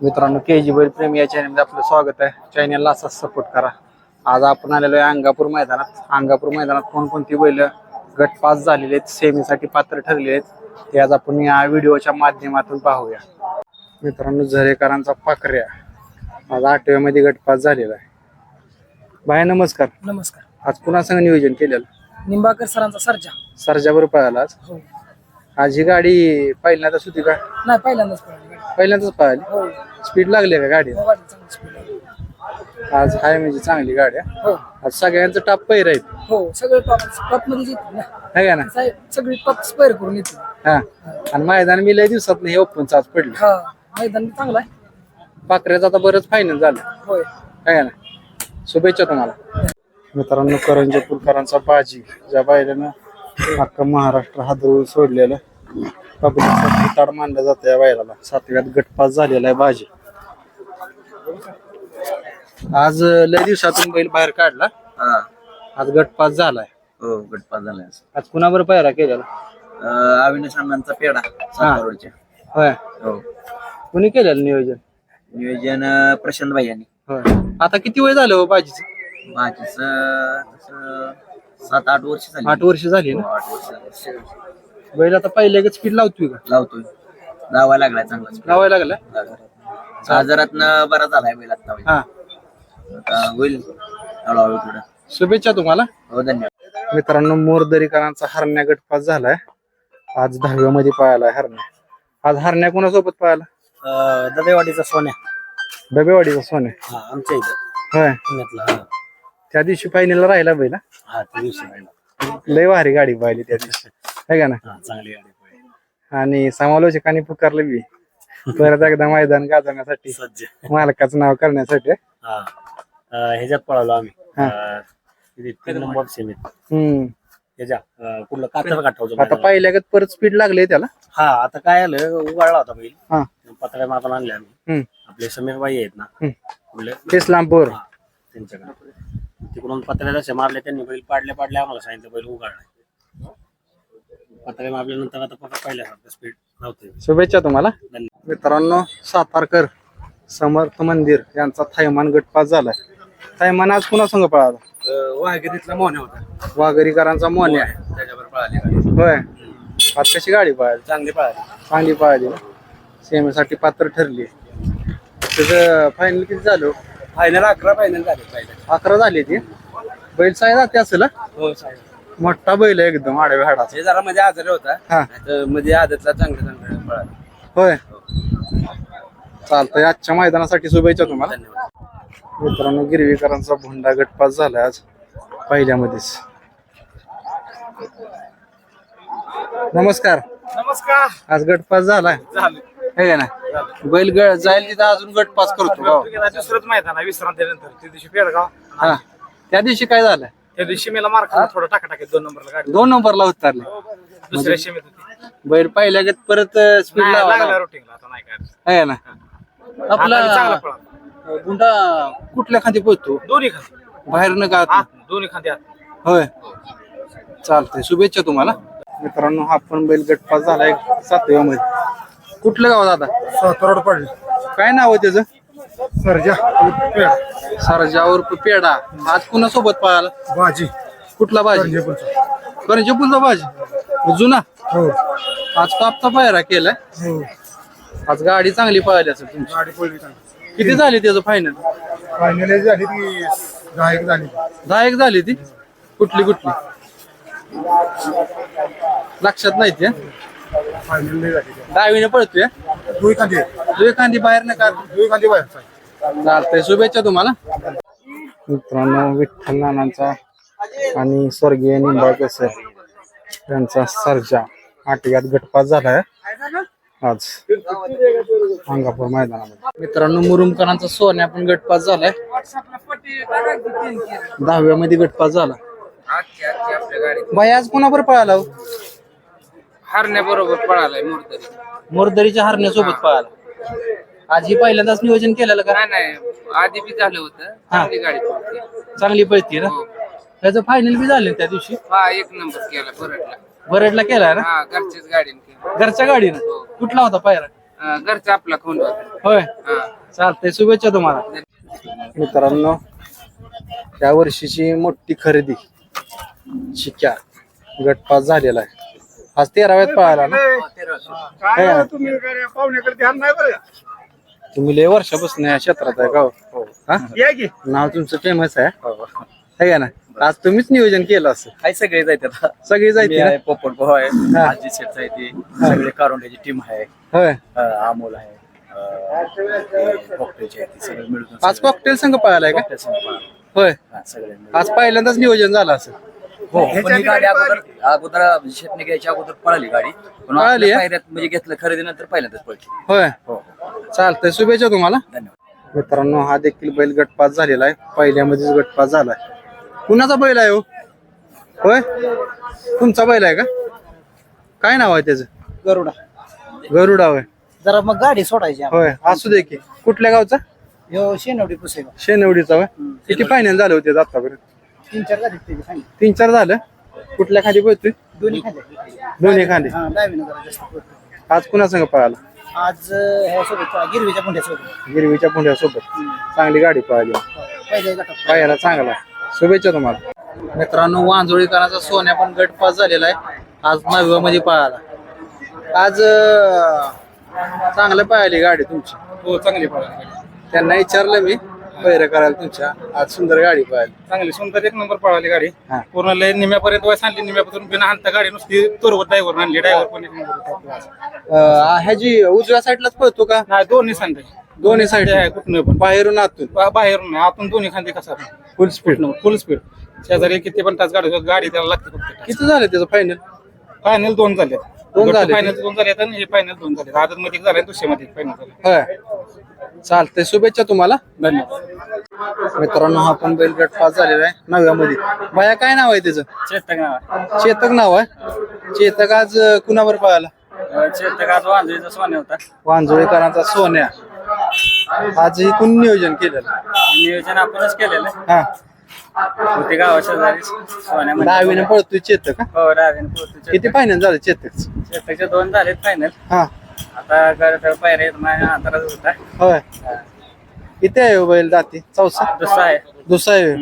मित्रांनो के जी बैल प्रेमी या चॅनलमध्ये आपलं स्वागत आहे. चॅनलला असाच सपोर्ट करा. आज आपण आलेलो आहे अंगापूर मैदानात. अंगापूर मैदानात कोणकोणती बैल गट पास झालेले आहेत सेमीसाठी पात्र ठरलेले आहेत ते आज आपण या व्हिडिओच्या माध्यमातून पाहूया. मित्रांनो झरेकरांचा पाकऱ्या आज आठव्यामध्ये गट पास झालेला आहे. बाय नमस्कार. नमस्कार. आज पुन्हा संग नियोजन केलेलं? निंबाळकर सरांचा सर्जा. सरजावर पळाला आज. हो. आज ही गाडी पहिल्यांदाच होती का? नाही पहिल्यांदाच पळाली. गाडी. पहिल्यांदाच पळाली हो. स्पीड लागली का गाडी हो, गाडी चांगली speed आहे. आज हाय म्हणजे चांगली गाडी आहे. हो. आज सगळ्यांचं टाप पैर आहेत. हो सगळे टॉप टॉपमध्ये येतील ना है का ना? साहेब, सगळी टॉप स्क्वेअर करून येतील. हा. आणि मैदान मी लय दिवसात हे ओपन आज पडलं. हा मैदान चांगलं आहे. पाकऱ्याचं आता बरंच फायनल झालं. होय. है का ना? शुभेच्छा तुम्हाला. मित्रांनो करंजपूरकरांचा बाजी. ज्या बायल्यानं अख्खा महाराष्ट्र हादरून सोडलेलं. पब्लिकचा ताड मानलं जातं या सातव्यात गटपास झालेला आहे बाजी. आज लय दिवसातून बैल बाहेर काढला. हा. आज गटपास झालाय. हो गटपास झालाय आज. आज कुणाबर पायरा केलेला? अं, अविनाश अण्णांचा पेढा होय. हो. कुणी केलेलं नियोजन? नियोजन अं, प्रशांत भाई यांनी. होय. आता किती वय झालं हो बाजीचं? बाकीच सात आठ वर्ष झाली. आठ वर्ष झाली हो, ना आठ वर्ष झाली. बैल आता पहिल्या स्पीड लावतोय का? लावतोय. लावायला लागलाय चांगला लावायला लागला आजारात बरा झालाय बैल आता. हा. आता होईल. हळूहळू थोडं शुभेच्छा तुम्हाला. हो धन्यवाद. मित्रांनो मोरदरीकरांचा हरण्या गटपास झालाय. आज दहाव्यामध्ये पळालाय हरण्या. आज हरण्या कोणासोबत पळाला दबेवाडीचा सोन्या. डबेवाडीचा सोने हा आमच्या इथं. होय. पुण्यातला हा. त्या दिवशी फायनलला राहिला बैल. हा? त्या दिवशी लय भारी गाडी पाहिली त्या दिवशी. है का ना? हा चांगली गाडी आणि समालोचकांनी पुकारलं बी. परत एकदा मैदान गाजवण्यासाठी सज्ज. मालकाचं नाव करण्यासाठी. हा. ह्याच्यात पळालो आम्ही. हा. अं, किती तीन नंबर सेमीत हम्म. ह्याच्या अं, कुठलं कातर आता पहिल्यागत परत स्पीड लागले त्याला. हा आता काय आलं उगाळला होता बैल. हा. पत्र्या मारून आणले आम्ही. हम्म. आपले समीर बाई आहेत ना. हम्म. कुठले इस्लामपूर हा, त्यांच्याकडे. तिकडून पत्र्या जसे मारले त्यांनी बैल पाडले पाडले आम्हाला सांगितलं बैल उगाळलाय मारल्यानंतर आता परत पहिल्यासारखं स्पीड नव्हते. शुभेच्छा तुम्हाला. मित्रांनो सातारकर समर्थ मंदिर यांचा थैमान गटपास झालाय. थैमान आज कुणा संघ पळाला? वाघिरीतला मोहन होता. वाघरीकरांचा मोन्या. त्याच्यावर पळाले होय. आज कशी गाडी पळाली? चांगले पळाले. चांगली पळाली ना? सेमीसाठी पात्र ठरली. त्याचं फायनल किती झालं? फायनल अकरा फायनल झाले पहिले अकरा झाली ती. बैल साय जाते असेल हा? हो साहेब. मोठा बैल आहे एकदम आडव्या हाडाचा. हे जरा मध्ये आजारी होता. हा. तर मध्ये आदतला चांगलं चांगलं पळाले. होय. चालतंय. आजच्या मैदानासाठी शुभेच्छा तुम्हाला. धन्यवाद. मित्रांनो गिरवीकरांचा भोंडा गटपास झालाय आज पहिल्यामध्येच. नमस्कार. नमस्कार. आज गटपास झालाय झालं. हे ना. बैल ग- जाईल तिथं अजून गटपास करतो. गाव. दुसरंच मैदान आहे विश्रांतीनंतर. त्या दिवशी पेडगाव हा. त्या दिवशी काय झालं? त्या दिवशी मला मार खाल्ला थोडं टाका टाकीत दोन नंबरला गाडी. दोन नंबरला उतरले. दुसऱ्या शेमीत होती. बैल पहिल्या गत परत स्पीड नाही, लागला लावा रुटीनला आता नाही काय. आहे ना? आपला चांगला आपला पळा गुंडा कुठल्या खांदी पोहोचतो दोन्ही खांदे. बाहेर न का आत दोन्ही खांदे आत होय. चालतंय शुभेच्छा तुम्हाला. मित्रांनो हा पण बैल गटपास झालाय सातव्या मध्ये कुठलं गाव दादा? सातारोड पडले काय नाव आहे त्याचं? सरजा सरजावर पेडा आज कुणासोबत पळाला बाजी. कुठला भाजी करंजीपूरचा भाजी जुना? हो. आज कापचा पायरा केलाय. हो. आज गाडी चांगली पळाली असेल तुमची. गाडी पडली किती झाली त्याचं फायनल फायनल झाली ती दहा एक झाली. दहा एक झाली ती? कुठली कुठली? लक्षात नाही ते. फायनल नाही झाली. डावीने पळतोय. एखादी बाहेर का? चालतंय. शुभेच्छा तुम्हाला. मित्रांनो विठ्ठल नानांचा आणि स्वर्गीय निंबाळकर सर यांचा सर्जा आठव्यात गटपास झालाय. आज अंगापूर मैदानामध्ये. मित्रांनो मुरुमकरांचा सोन्या पण गटपास झालाय. दहाव्यामध्ये गटपास झाला. भाई आज कोणाबरोबर पळाला हो? हरण्याबरोबर पळालाय मुर्दरी. मोरदरीच्या हरण्यासोबत पळाला. आज ही पहिल्यांदाच नियोजन केलेलं का? नाही नाही. आधी बी झालं होतं. चांगली गाडी पळते. चांगली पळती ना? त्याचं फायनल बी झालं त्या दिवशी? हा एक नंबर केला बरडला बरेडला केलाय ना? हा घरचीच गाडी केली. घरच्या गाडीनं? कुठला होता पायरा? अं, घरचा आपला खोंड होय. चालतंय शुभेच्छा तुम्हाला. मित्रांनो या वर्षीची मोठी खरेदी शिक्या गटपास झालेला आहे. आज तेराव्यात पळाला ना. काय आहे? तुम्ही लय वर्षापासून या क्षेत्रात आहे का हो? हा? नाव तुमचं फेमस आहे? है का ना. आज तुम्हीच नियोजन केलं असं. काही सगळे जायचे सगळी जायची ना? पोपट भाऊ आहे हा. आजी शेठ आहे ती सगळे कारोंड्याची टीम आहे. होय. अं, अमोल आहे अं, कॉकटेलची आहे ती सगळे मिळून आज कॉकटेल संघ पळालाय का? कॉकटेल. होय. हा, सगळे मिळून. आज पहिल्यांदाच नियोजन झालं असं. हो पण ही गाडी अगोदर अगोदर शेटने घ्यायची अगोदर पळाली गाडी. पण पळाली, आपल्या हा? पायऱ्यात म्हणजे घेतलं खरेदीनंतर पहिल्यांदाच पळली. होय. हो. चालतंय. शुभेच्छा तुम्हाला. धन्यवाद. मित्रांनो हा देखील बैल गटपास झालेला आहे. पहिल्यामध्येच गटपास झालाय. कुणाचा बैल आहे हो? होय? तुमचा बैल आहे का? काय नाव आहे त्याचं? गरुडा. गरुडा होय. जरा मग गाडी सोडायची होय असू दे की. कुठल्या गावचा? ह्यो शेनवडी पुसेगा शेनवडीचा होय. किती फायनल झाले होते आतापर्यंत तीन चार तीन चार झालं? कुठल्या खाली पोहतोय दोन्ही खाली दोन्ही खाली. हा डावीनं जरा जास्त पडतो. आज कुणा संग पळाला? आज अं, ह्या सोबत गिरवीच्या पुंड्यासोबत. गिरवीच्या पुंड्यासोबत. चांगली गाडी पळाली. पहिल्या गटात. पायाला चांगला. शुभेच्छा तुम्हाला. मित्रांनो वांजोळीकरांचा सोन्या पण गट पास झालेला आहे. आज नवव्या मध्ये पळाला. आज अं, चांगलं पळाली गाडी तुमची. हो चांगली पळाली. त्यांना विचारलं मी. पैर करायला तुमच्या. आज सुंदर गाडी पळाली. चांगली सुंदर. एक नंबर पळाली गाडी. हा. पूर्ण लय निम्यापर्यंत वय सांगली निम्यापासून बिना हाणता गाडी नुसती तुरवत ड्रायव्हर आणली. ड्रायव्हर पण एक नंबर होता आपला. अं, ह्याची उजव्या साईडलाच पळतो का? नाही दोन्ही सांगते दोन्ही साईड आहे कुठनं पण. बाहेरून आतून. बा- बाहेरून नाही. आतून दोन्ही खांदे कसा फुल स्पीड फुल स्पीड शेजारी किती पण तास गाडी गाडी त्याला लागते फक्त. किती झालं त्याचं फायनल फायनल दोन झाले. दोन झाले. फायनल दोन झाले आणि हे फायनल दोन झाले आदत मध्ये झाले दुसऱ्या मध्ये फायनल झाले. होय. चालतंय. शुभेच्छा तुम्हाला. धन्यवाद. मित्रांनो हा पण बैलगट पास झालेला आहे नव्या मध्ये बाया काय नाव आहे त्याचं? चेतक नाव चेतक नाव आहे. चेतक आज अं, कुणावर पळाला? चेतक आज वांजळीचा सोने होता. वांजोळीकरांचा सोन्या. आज ही कोण नियोजन केलेलं. नियोजन आपणच केलेलं. हा. होते गावा शेजारी सोन्या दहावीने पळतोय चेतक हा? हो पोहोचतो किती फायनल झालं चेतक चेतकचे दोन झालेत फायनल हा. आता गड पायऱ्या आहेत माझ्या हातालाच होता होय. किती आहे हो बैल दाती चौसा. दुसरा आहे. दुसरा आहे. होय.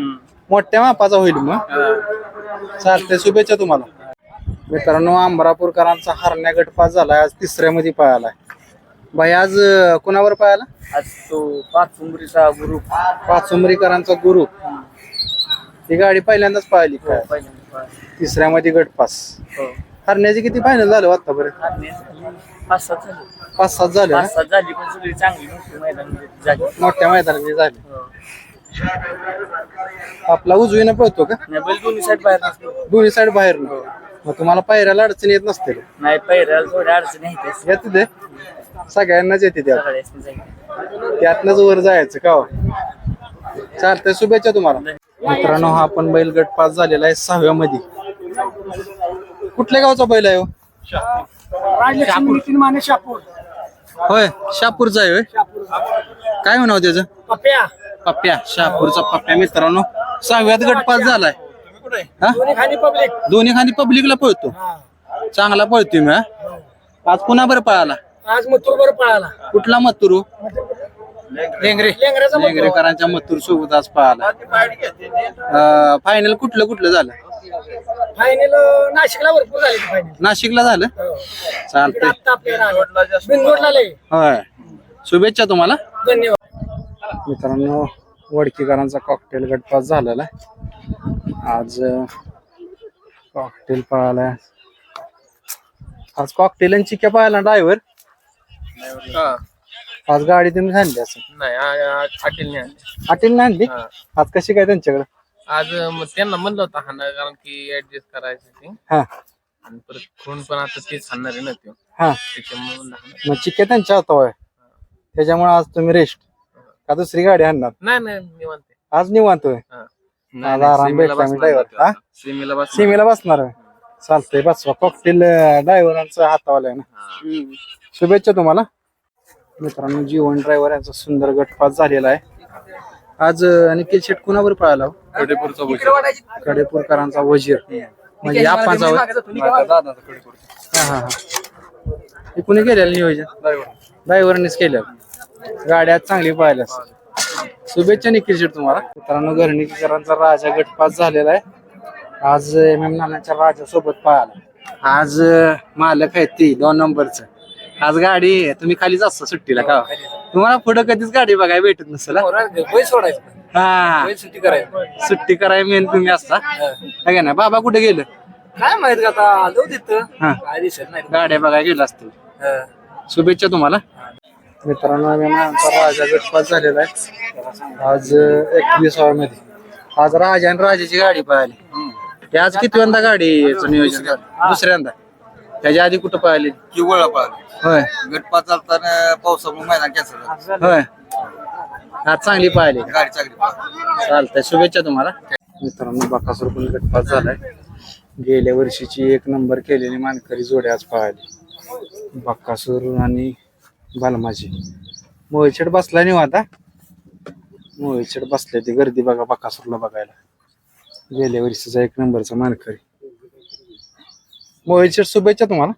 मोठ्या मापाचा होईल मग. हा. चालतंय शुभेच्छा तुम्हाला. मित्रांनो अंबरापूरकरांचा हरण्या गट पास झालाय. आज तिसऱ्या मध्ये पळालाय. भाई आज अं, कुणावर पळाला? आज तो पाच उमरीचा गुरु. पाचुंबरीकरांचा गुरु. ही. गाडी पहिल्यांदाच पळाली काय पहिल्यांदा तिसऱ्या मध्ये गट पास. हो. हरण्याची किती फायनल झालं आतापर्यंत? आणि पाच सात झाली. पाच सात झाले ना? पाच सात झाली पण सगळी चांगली मोठी मैदान झाली. मोठ्या मैदानाची झाली. हो. आपला उजवीनं पळतो का? नाही बैल दोन्ही साईड बाहेर नसतो दोन्ही साईड बाहेर मग तुम्हाला पायऱ्याला अडचण येत नसते का? नाही पहिल्याला थोड्या अडचणी आहेत येते ते सगळ्यांनाच येते त्यात. सगळ्याच जाईल त्यातनंच वर जायचं का हो? चालतंय शुभेच्छा तुम्हाला. मित्रांनो हा पण बैल गट पास झालेला आहे सहाव्या मध्ये कुठल्या गावचा बैल आहे हो? माने शापूर. होय शापूरचा आहे होय. काय म्हणावं त्याचं? पप्या. पप्प्या शहापूरचा पप्प्या मित्रांनो. सहाव्यात गट पास झालाय. हा? खाली पब्लिक दोन्ही खाली पब्लिकला पळतो. चांगला पळतोय मी हा? आज पुन्हा बरं पळाला? आज मथुर बरं पळाला. कुठला मत्तुरू लेंगरे. लेंगऱ्याचा लेंगरेकरांच्या मत्तूर सोबत आज पळाला फायनल कुठलं कुठलं झालं? फायनल नाशिकला भरपूर झाली फायनल नाशिकला झालं? चालतंय. आता आपल्याला बिनगोडला लय. होय. शुभेच्छा तुम्हाला. धन्यवाद. मित्रांनो वडकीकरांचा कॉकटेल गट पास झालेला आहे. आज कॉकटेल पळाला आज कॉकटेल आणि चिक्या पळाला ड्रायव्हर आज गाडी तुम्ही आणली असं नाही हॉटेल नाही हॉटेल नाही आणली? आज कशी काय त्यांच्याकडे? आज मग त्यांना म्हणलं होतं हाणं कारण की ऍडजस्ट करायचं ते हा. आणि परत खून पण आता तेच हाणणार आहे ना ते. हा. त्याच्यामुळे म्हणलं हाणं. मग त्यांच्या हातावर आहे त्याच्यामुळे आज तुम्ही रेस्ट का दुसरी गाडी आणणार नाही नाही निवांत. आज निवांतोय हा. आज नाही, नाही, आराम सीमेला भेटला मी बसणार driver. होतो हा? सीमेला बस सीमेला बसणार आहे चालतंय बसवा. कॉकटेल ड्रायव्हरांचा हातावाला आहे ना. शुभेच्छा तुम्हाला. मित्रांनो जीवन ड्रायव्हर यांचा सुंदर गटपास झालेला आहे. आज अं, निखिल शेट कुणावर पळाला हो? कडेपूरकरांचा वजीर. म्हणजे आपणचा हा हा हा. हे कुणी केलेलं नियोजन? ड्रायव्हरनेच केल्या गाड्या चांगली पाहिल्या शुभेच्छा निखिल शेठ तुम्हाला. मित्रांनो गर्णिकीकरांचा राजा गटपास झालेला आहे. आज एम एम नानाच्या राजासोबत पाहिला आज अं, मालक आहेत ती दोन नंबरच. आज गाडी तुम्ही खालीच असता सुट्टीला का? तुम्हाला पुढं कधीच गाडी बघायला भेटत नसेल हा? बैल सोडायचं. हा. सुट्टी करायचं सुट्टी करायला मेन तुम्ही असता. है. का ना बाबा कुठे गेलं? काय माहीत का आता आलो तिथं. हा. काय दिसत नाही. गाड्या बघायला गेला असतील हा. शुभेच्छा तुम्हाला. मित्रांनो आम्ही आमचा राजा गटपास झालेला आहे. आज एकविसाव्या मध्ये आज राजा आणि राजाची गाडी पाहिली. ते आज कितव्यांदा गाडीचं नियोजन झालं? दुसऱ्यांदा. त्याच्या आधी कुठं पाहिली? किवळ पाहिलं. होय. गटपात चालताना पावसामुळे मैदान कॅन्सल होय. आज चांगली पाहिली. गाडी चांगली पाहिली. चालतंय शुभेच्छा तुम्हाला. मित्रांनो बकासूर पण गटपास झालाय. गेल्या वर्षीची एक नंबर केलेली मानकरी जोडी आज पाहिली बक्कासूर आणि बालमाची मोहितशेड बसला नाही हो आता. मोहितशेड बसले ती गर्दी बघा बक्कासूरला बघायला. गेल्या वर्षीचा एक नंबरचा मानकरी. मोहितशेड शुभेच्छा तुम्हाला.